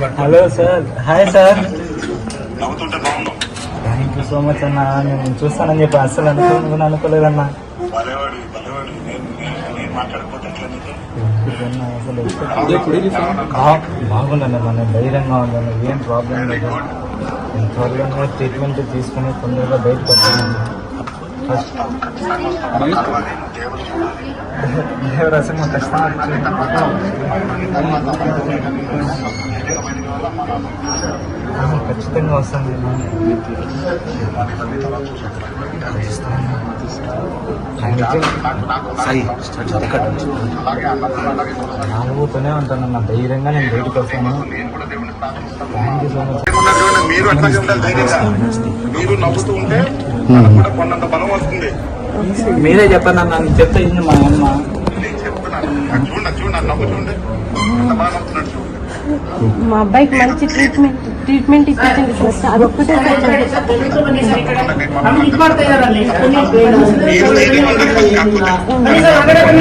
Hello sir. Hi sir. Thank you so much అన్న. నేను చూస్తానని చెప్పి అస్సలు అనుకోను అనుకోలేదన్నా. బాగుందన్న మన ధైర్యంగా ఉందన్న. ఏం ప్రాబ్లం లేదు. నేను త్వరగా ట్రీట్మెంట్ తీసుకుని తొందరగా బయటకు వస్తాను ఫస్ట్ ఖచ్చితంగా ఆ, ఖచ్చితంగా వస్తాను. నాలుగుతూనే ఉంటాను. నా ధైర్యంగా నేను బయటకు వస్తాను. థ్యాంక్ యూ సో మచ్ మీరు ధైర్యంగా. నవ్వుతూ ఉంటే కూడా కొన్నంత బలం వస్తుంది. మీరే చెప్పండి అన్న నేను చెప్తే ఇది మా అమ్మ. నేను చెప్తున్నాను. నాకు చూడండి చూడండి నవ్వు చూడండి ఎంత బాగా నవ్వుతున్నాడు చూడండి మా అబ్బాయికి మంచి ట్రీట్మెంట్ ట్రీట్మెంట్ ఇప్పించండి సార్ అదొక్కటే సార్ మీరు ధైర్యంగా ఉండాలి కాకపోతే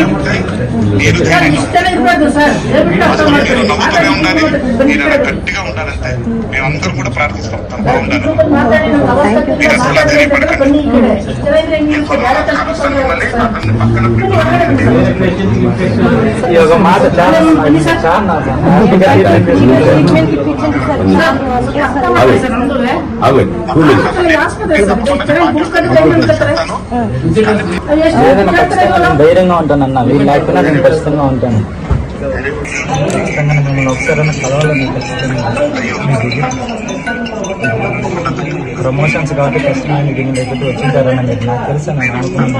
మీరు ధైర్యంగా అసలు మీరు నవ్వుతూనే ఉండాలి మీరు అలా గట్టిగా ఉండాలంటే మేమందరం కూడా ప్రార్థిస్తాం తను బాగుండాలి మీరు అసలు ధైర్యపడకండి నేను త్వరగా కలుస్తాను మిమ్మల్ని అతన్ని పక్కన పెట్టుకోండి. ఈ ఒక మాట చాలా ధైర్యంగా ఉంటాను అన్న వీళ్ళు లేకపోయినా నేను ఖచ్చితంగా ఉంటాను మిమ్మల్ని ఒకసారి కలవాలని ప్రమోషన్స్ కాబట్టి ఖచ్చితంగా మీకు దీని దగ్గరికి వచ్చింటారని మీరు నాకు తెలుసు నేను అనుకున్నాను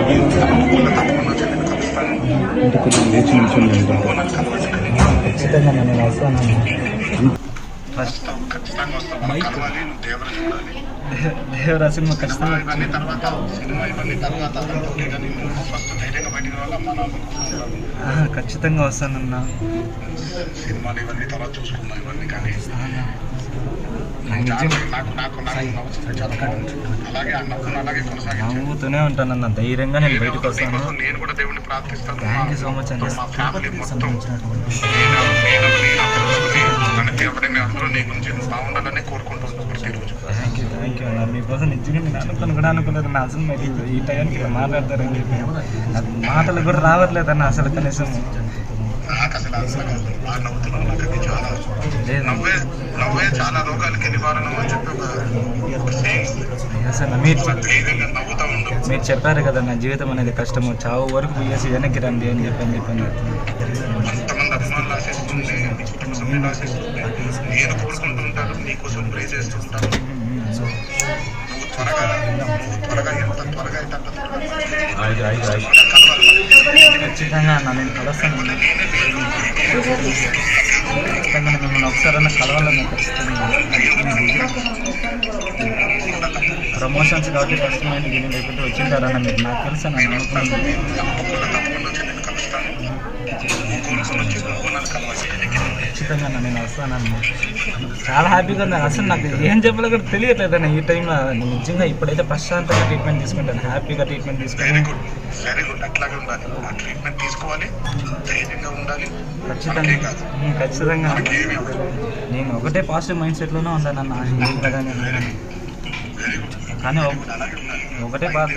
ఖచ్చితంగా నేను వస్తాను ఫస్ట్ ఖచ్చితంగా వస్తాం కలవాలి నువ్వు దేవుడు చూడాలి దేవరా సినిమా ఖచ్చితంగా ఇవన్నీ తర్వాత సినిమా ఇవన్నీ తర్వాత కానీ నువ్వు ఫస్ట్ ధైర్యంగా బయటికి రావాలి? అమ్మ నాన్న ఆ, ఖచ్చితంగా వస్తానన్నా. సినిమాలు ఇవన్నీ తర్వాత చూసుకుందాం ఇవన్నీ కానీ నవ్వుతూనే ఉంటానన్న ధైర్యంగా నేను బయటకు వస్తాను. నేను కూడా దేవుడిని ప్రార్థిస్తాను. థ్యాంక్ యూ సో మచ్ అండి. మన దేవుడి మేము అందరూ నీ గురించి నువ్వు బాగుండాలని ప్రతిరోజు. థ్యాంక్ యూ థ్యాంక్ యూ అన్న మీకోసం నిజంగా నేను అనుకుని కూడా అనుకోలేదు. నా అసలు మీరు ఈ టైంకి ఇలా మాట్లాడతారని చెప్పి. మాటలు కూడా రావట్లేదు అన్న అసలు కనీసం. నాకు అసలు అసలు బాగా నవ్వుతున్నావు. నాకు అది చాలా లేదు. నవ్వే నవ్వే చాలా రోగాలకి నివారణ అని చెప్పి ఒక ఒక saying. ఉంది. అసలు మీరు అలా ధైర్యంగా నవ్వుతా ఉండు. మీరు చెప్పారు కదా నా జీవితం అనేది కష్టము. చావు వరకు పోయేసి వెనక్కి రండి అని చెప్పని చెప్పాను అంతమంది అభిమానులు ఆశిస్తుంది నీ కుటుంబ సభ్యులు ఆశిస్తుంది నేను కోరుకుంటుంటాను నీకోసం ప్రే చేస్తుంటాను నువ్వు త్వరగా నువ్వు త్వరగా ఎంత త్వరగా అయితే అంత త్వరగా ఖచ్చితంగా మిమ్మల్ని ఒకసారి కలవాలని ప్రమోషన్స్ కాబట్టి ఫస్ట్ దీని లేకుంటే వచ్చింటారన్న మీరు నాకు తెలుసు నన్ను అనుకున్నాను ఖచ్చితంగా అన్న నేను వస్తానన్న. చాలా హ్యాపీగా ఉంది అసలు నాకు ఏం చెప్పాలో కూడా తెలియట్లేదన్న ఈ టైంలో. నేను నిజంగా ఇప్పుడైతే ప్రశాంతంగా ట్రీట్మెంట్ తీసుకుంటాను. హ్యాపీగా ట్రీట్మెంట్ తీసుకుంటాను. గుడ్ వెరీ గుడ్ అట్లాగే ఉండాలి. ఆ ట్రీట్మెంట్ తీసుకోవాలి. ధైర్యంగా ఉండాలి. ఖచ్చితంగా. ఖచ్చితంగా. నేను ఒకటే పాజిటివ్ మైండ్ సెట్లోనే ఉంటానన్న ఏం కదా నేను వెరీ గుడ్ కానీ ఒకటే బాధ